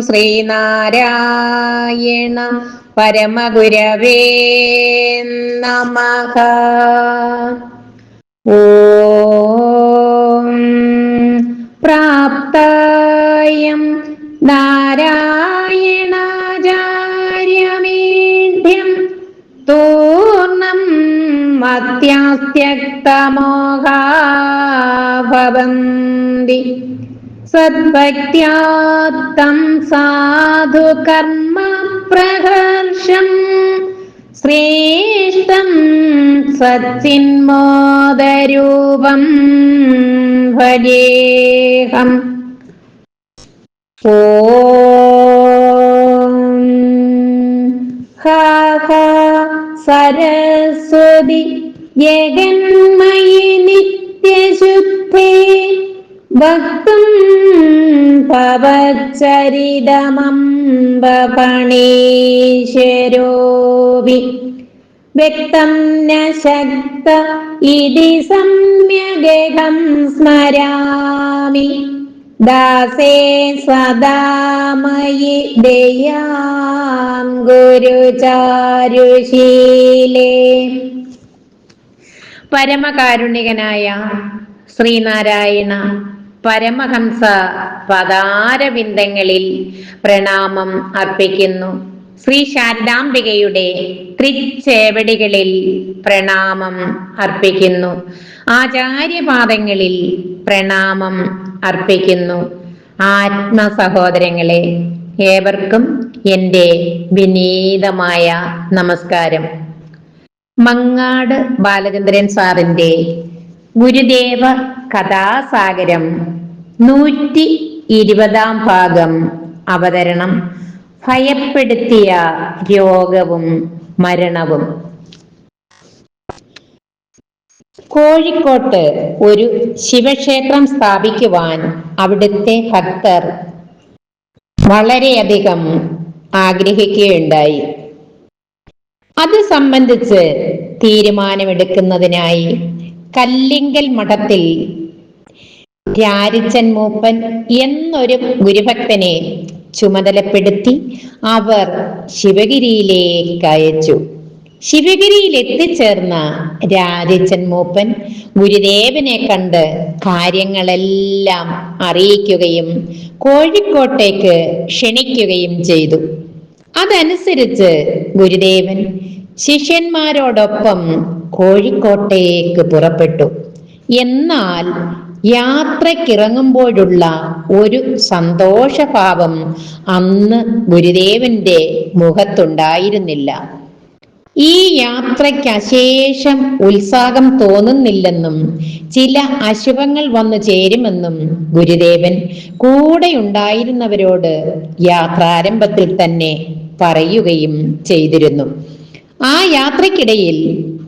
ശ്രീനാരായണ പരമഗുരവേ നമഃ. ഓം പ്രാപ്തായം നാരായണാചാര്യമീഢ്യം തൂർണം മത്യാസ്ത്യക്തമോഹാ ഭവന്തി സദ്ഭക്ത്യാത്തം സാധു കർമ്മ പ്രഹർഷം. ശ്രേഷ്ഠം സച്ചിന്മോദരൂപം ഭജേഹം. ഓ സരസ്വതി ജഗന്മയി ഭക്തം ഭവച്ചരിതമംബണീശ്വരോപി വ്യക്തം ന ശക്ത ഇതി സമ്യഗം സ്മരാമി. ദാസേ സദാമയി ദയാം ഗുരുചാരുശീലേ. പരമകാരുണികനായ ശ്രീനാരായണ പരമഹംസ പദാരവിന്ദങ്ങളിൽ പ്രണാമം അർപ്പിക്കുന്നു. ശ്രീ ശാരദാംബികയുടെ തൃച്ചേവടികളിൽ പ്രണാമം അർപ്പിക്കുന്നു. ആചാര്യപാദങ്ങളിൽ പ്രണാമം അർപ്പിക്കുന്നു. ആത്മ സഹോദരങ്ങളെ ഏവർക്കും എന്റെ വിനീതമായ നമസ്കാരം. മങ്ങാട് ബാലചന്ദ്രൻ സാറിന്റെ ഗുരുദേവ കഥാസാഗരം നൂറ്റി ഇരുപതാം ഭാഗം അവതരണം. ഭയപ്പെടുത്തിയ രോഗവും മരണവും. കോഴിക്കോട്ട് ഒരു ശിവക്ഷേത്രം സ്ഥാപിക്കുവാൻ അവിടുത്തെ ഭക്തർ വളരെയധികം ആഗ്രഹിക്കുകയുണ്ടായി. അത് സംബന്ധിച്ച് തീരുമാനമെടുക്കുന്നതിനായി കല്ലിങ്കൽ മഠത്തിൽ രാരിച്ചൻ മൂപ്പൻ എന്നൊരു ഗുരുഭക്തനെ ചുമതലപ്പെടുത്തി അവർ ശിവഗിരിയിലേക്ക് അയച്ചു. ശിവഗിരിയിൽ എത്തിച്ചേർന്ന രാരിച്ചൻ മൂപ്പൻ ഗുരുദേവനെ കണ്ട് കാര്യങ്ങളെല്ലാം അറിയിക്കുകയും കോഴിക്കോട്ടേക്ക് ക്ഷണിക്കുകയും ചെയ്തു. അതനുസരിച്ച് ഗുരുദേവൻ ശിഷ്യന്മാരോടൊപ്പം കോഴിക്കോട്ടേക്ക് പുറപ്പെട്ടു. എന്നാൽ യാത്രക്കിറങ്ങുമ്പോഴുള്ള ഒരു സന്തോഷഭാവം അന്ന് ഗുരുദേവന്റെ മുഖത്തുണ്ടായിരുന്നില്ല. ഈ യാത്രയ്ക്ക് അശേഷം ഉത്സാഹം തോന്നുന്നില്ലെന്നും ചില അശുഭങ്ങൾ വന്നു ചേരുമെന്നും ഗുരുദേവൻ കൂടെയുണ്ടായിരുന്നവരോട് യാത്രാരംഭത്തിൽ തന്നെ പറയുകയും ചെയ്തിരുന്നു. ആ യാത്രക്കിടയിൽ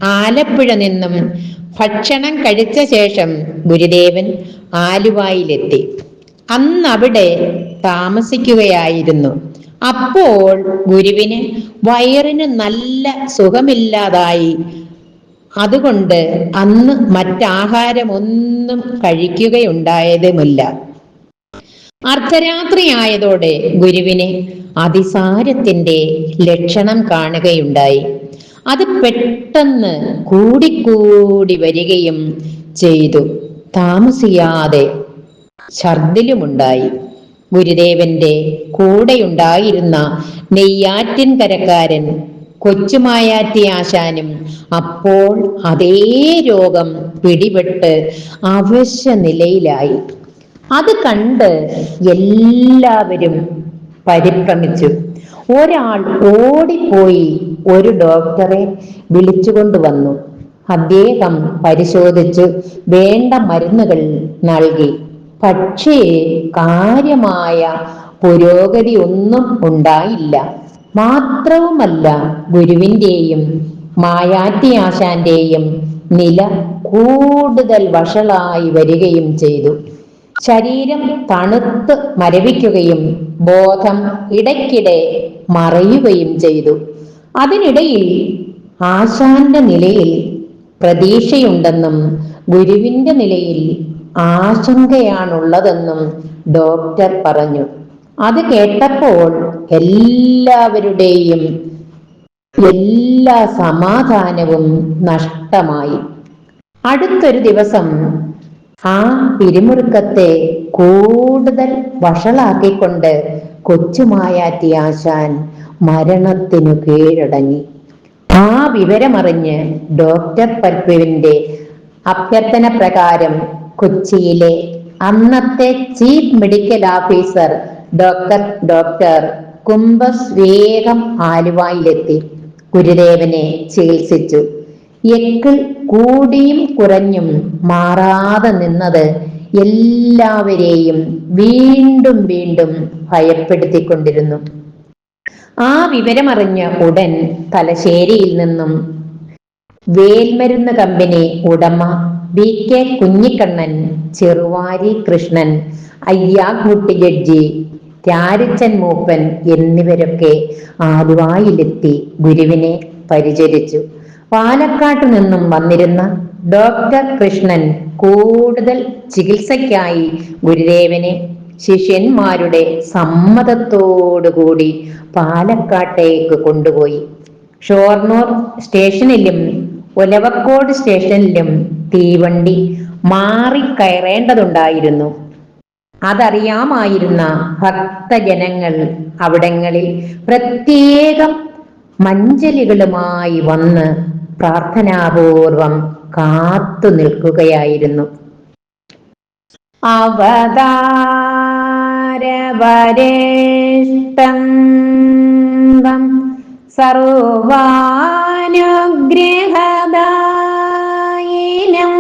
ആലപ്പുഴ നിന്നും ഭക്ഷണം കഴിച്ച ശേഷം ഗുരുദേവൻ ആലുവായിലെത്തി. അന്ന് അവിടെ താമസിക്കുകയായിരുന്നു. അപ്പോൾ ഗുരുവിന് വയറിന് നല്ല സുഖമില്ലാതായി. അതുകൊണ്ട് അന്ന് മറ്റാഹാരമൊന്നും കഴിക്കുകയുണ്ടായതുമില്ല. അർദ്ധരാത്രിയായതോടെ ഗുരുവിനെ അതിസാരത്തിന്റെ ലക്ഷണം കാണുകയുണ്ടായി. അത് പെട്ടെന്ന് കൂടിക്കൂടി വരികയും ചെയ്തു. താമസിയാതെ ഛർദിലുമുണ്ടായി. ഗുരുദേവന്റെ കൂടെയുണ്ടായിരുന്ന നെയ്യാറ്റിൻകരക്കാരൻ കൊച്ചുമായാറ്റി ആശാനും അപ്പോൾ അതേ രോഗം പിടിപെട്ട് അവശ്യ നിലയിലായി അത് കണ്ട് എല്ലാവരും പരിഭ്രമിച്ചു. ഒരാൾ ഓടിപ്പോയി ഒരു ഡോക്ടറെ വിളിച്ചുകൊണ്ടുവന്നു അദ്ദേഹം പരിശോധിച്ച് വേണ്ട മരുന്നുകൾ നൽകി. പക്ഷേ കാര്യമായ പുരോഗതി ഒന്നും ഉണ്ടായില്ല. മാത്രവുമല്ല ഗുരുവിന്റെയും മായാറ്റി ആശാന്റെയും നില കൂടുതൽ വഷളായി വരികയും ചെയ്തു. ശരീരം തണുത്ത് മരവിക്കുകയും ബോധം ഇടയ്ക്കിടെ മറയുകയും ചെയ്തു. അതിനിടയിൽ ആശാന്റെ നിലയിൽ പ്രതീക്ഷയുണ്ടെന്നും ഗുരുവിന്റെ നിലയിൽ ആശങ്കയാണുള്ളതെന്നും ഡോക്ടർ പറഞ്ഞു. അത് കേട്ടപ്പോൾ എല്ലാവരുടെയും എല്ലാ സമാധാനവും നഷ്ടമായി. അടുത്തൊരു ദിവസം ആ പിരിമുറുക്കത്തെ കൂടുതൽ വഷളാക്കിക്കൊണ്ട് കൊച്ചുമായാറ്റി ആശാൻ മരണത്തിനു കീഴടങ്ങി. ആ വിവരമറിഞ്ഞ് ഡോക്ടർ പൽപുവിന്റെ അഭ്യർത്ഥന പ്രകാരം കൊച്ചിയിലെ അന്നത്തെ chief medical officer doctor doctor കുംഭസ് വേഗം ആലുവായിലെത്തി. ഗുരുദേവനെ ചികിത്സിച്ചു. എക്കിൾ കൂടിയും കുറഞ്ഞും മാറാതെ നിന്നത് എല്ലാവരെയും വീണ്ടും വീണ്ടും ഭയപ്പെടുത്തിക്കൊണ്ടിരുന്നു. ആ വിവരമറിഞ്ഞ ഉടൻ തലശ്ശേരിയിൽ നിന്നും വേൽമരുന്ന് കമ്പനി ഉടമ B K Kunhikannan Cheruvari Krishnan Ayyakutty judge Rarichan Mooppan എന്നിവരൊക്കെ ആലുവായിലെത്തി ഗുരുവിനെ പരിചരിച്ചു. പാലക്കാട്ട് നിന്നും വന്നിരുന്ന ഡോക്ടർ കൃഷ്ണൻ കൂടുതൽ ചികിത്സയ്ക്കായി ഗുരുദേവനെ ശിഷ്യന്മാരുടെ സമ്മതത്തോടുകൂടി പാലക്കാട്ടേക്ക് കൊണ്ടുപോയി. ഷോർണൂർ സ്റ്റേഷനിലും ഒലവക്കോട് സ്റ്റേഷനിലും തീവണ്ടി മാറിക്കയറേണ്ടതുണ്ടായിരുന്നു. അതറിയാമായിരുന്ന ഭക്തജനങ്ങൾ അവിടങ്ങളിൽ പ്രത്യേകം മഞ്ചലികളുമായി വന്ന് പ്രാർത്ഥനാപൂർവം കാത്തു നിൽക്കുകയായിരുന്നു അവതാരവരേഷ്ടം സർവാനുഗ്രഹദായിനം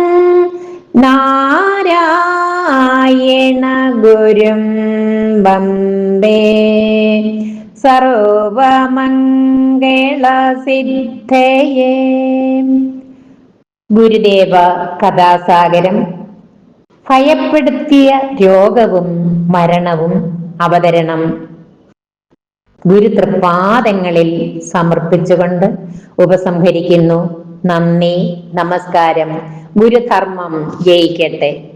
നാരായണ ഗുരും വന്ദേ. സർവമംഗളസിദ്ധയേ. ഗുരുദേവ കഥാസാഗരം ഭയപ്പെടുത്തിയ രോഗവും മരണവും അവതരണം. ഗുരുതൃപാദങ്ങളിൽ സമർപ്പിച്ചുകൊണ്ട് ഉപസംഹരിക്കുന്നു. നന്ദി നമസ്കാരം. ഗുരുധർമ്മം ജയിക്കട്ടെ.